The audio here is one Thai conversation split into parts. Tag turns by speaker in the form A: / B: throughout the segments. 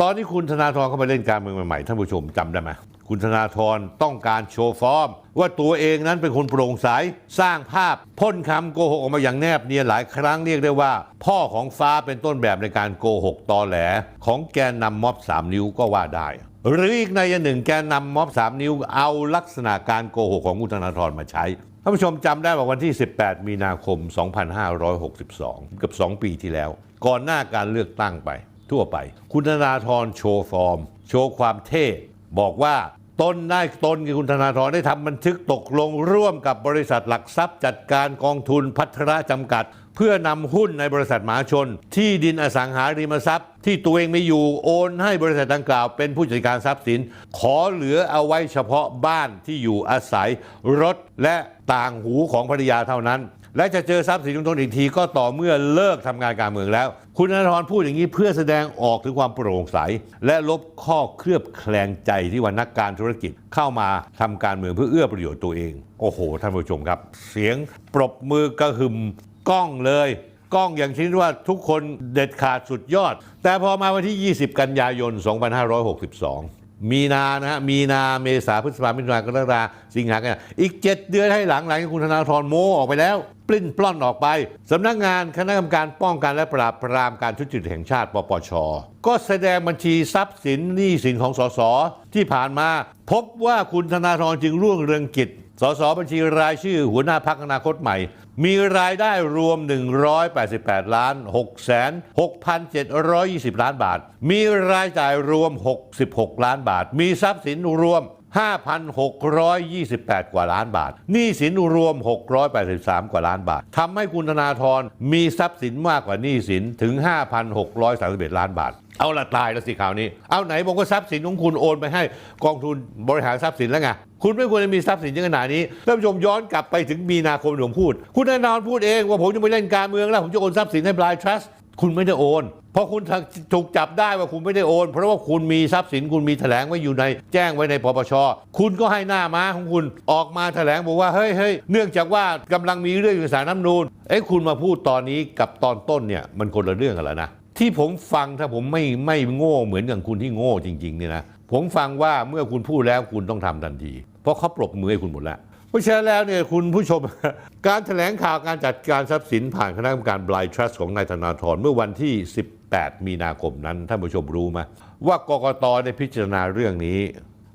A: ตอนที่คุณธนาธรเข้าไปเล่นการเมืองใหม่ๆท่านผู้ชมจำได้ไหมคุณธนาธรต้องการโชว์ฟอร์ม ว่าตัวเองนั้นเป็นคนโปร่งใสสร้างภาพพ่นคำโกหกออกมาอย่างแนบเนียนหลายครั้งเรียกได้ว่า พ่อของฟ้าเป็นต้นแบบในการโกหกตอแหล ของแกนนำม็อบสามนิ้วก็ว่าได้ หรืออีกในยหนึ่งแกนนำม็อบสามนิ้วเอาลักษณะการโกหกของคุณธนาธรมาใช้ท่านผู้ชมจำได้ว่าวันที่ 18 มีนาคม 2562 เกือบ2 ปีที่แล้ว ก่อนหน้าการเลือกตั้งไป ทั่วไป คุณธนาธรโชว์ฟอร์ม โชว์ความเท่บอกว่าตนได้ตนกับคุณธนาธรได้ทำบันทึกตกลงร่วมกับบริษัทหลักทรัพย์จัดการกองทุนพัฒระจำกัด เพื่อนำหุ้นในบริษัทมหาชน ที่ดินอสังหาริมทรัพย์ ที่ตัวเองไม่อยู่โอนให้บริษัทดังกล่าว เป็นผู้จัดการทรัพย์สิน ขอเหลือเอาไว้เฉพาะบ้านที่อยู่อาศัยรถและต่างหูของภรรยาเท่านั้น และจะเจอทรัพย์สินของตนอีกทีก็ต่อเมื่อเลิกทำงานการเมืองแล้ว คุณธนาธรพูดอย่างนี้เพื่อแสดงออกถึงความโปร่งใส และลบข้อเคลือบแคลงใจที่ว่านักการธุรกิจเข้ามาทำการเมืองเพื่อเอื้อประโยชน์ตัวเอง โอ้โห ท่านผู้ชมครับ เสียงปรบมือกระหึ่มกล้องเลยกล้องอย่างชนิดว่าทุกคนเด็ดขาดสุดยอด แต่พอมาวันที่ 20 กันยายน 2562 มีนานะฮะ มีนา เมษาพฤษภามิถุนานกรกฎาสิงหากันยอีก 7 เดือนให้หลังหลังจากคุณธนาธรโมออกไปแล้ว ลิ้นปล้อนออกไปสำนักงานคณะกรรมการป้องกันและปราบปรามการทุจริตแห่งชาติปปช ก็แสดงบัญชีทรัพย์สินหนี้สินของสสที่ผ่านมา พบว่าคุณธนาธรจึงร่วงเรืองกิจสสบัญชีรายชื่อหัวหน้าพักอนาคตใหม่ มีรายได้รวม 188 ล้าน6แสน6,720 ล้านบาท มีรายจ่ายรวม 66 ล้านบาท มีทรัพย์สินรวม 5,628 กว่าล้านบาทหนี้สินรวม 683 กว่าล้านบาททำให้คุณธนาธรมีทรัพย์สินมากกว่าหนี้สินถึง 5,631 ล้านบาท เอาละตายแล้วสิข่าวนี้ เอาไหนบอกว่าทรัพย์สินของคุณโอนไปให้กองทุนบริหารทรัพย์สินแล้วไงคุณไม่ควรจะมีทรัพย์สินเยอะขนาดนี้ท่านผู้ชมย้อนกลับไปถึงมีนาคมที่ผมพูด คุณธนาธรพูดเองว่าผมจะไปเล่นการเมืองแล้วผมจะโอนทรัพย์สินให้บลายทรัสคุณไม่ได้โอน พราะคุณถูกจับได้ว่าคุณไม่ได้โอน เพราะว่าคุณมีทรัพย์สินคุณมีแถลงไว้อยู่ในแจ้งไว้ในปปช คุณก็ให้หน้าม้าของคุณออกมาแถลงบอกว่าเฮ้ยเฮ้ยเนื่องจากว่ากำลังมีเรื่องอยู่ในสารน้ำนูนเอ้คุณมาพูดตอนนี้กับตอนต้นเนี่ยมันคนละเรื่องกันแล้วนะที่ผมฟังถ้าผมไม่ไม่โง่เหมือนอย่างคุณที่โง่จริงๆเนี่ยนะผมฟังว่าเมื่อคุณพูดแล้วคุณต้องทำทันที เพราะเขาปรบมือให้คุณหมดแล้ว ราะฉะนั้นแล้วเนี่ยคุณผู้ชม การแถลงข่าวการจัดการทรัพย์สินผ่านคณะกรรมการบลายทรัสของนายธนาธรเมื่อวันที่ 18 มีนาคมนั้นท่านผู้ชมรู้ไหมว่ากกตได้พิจารณาเรื่องนี้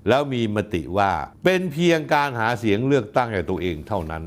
A: แล้วมีมติว่าเป็นเพียงการหาเสียงเลือกตั้งให้ตัวเองเท่านั้น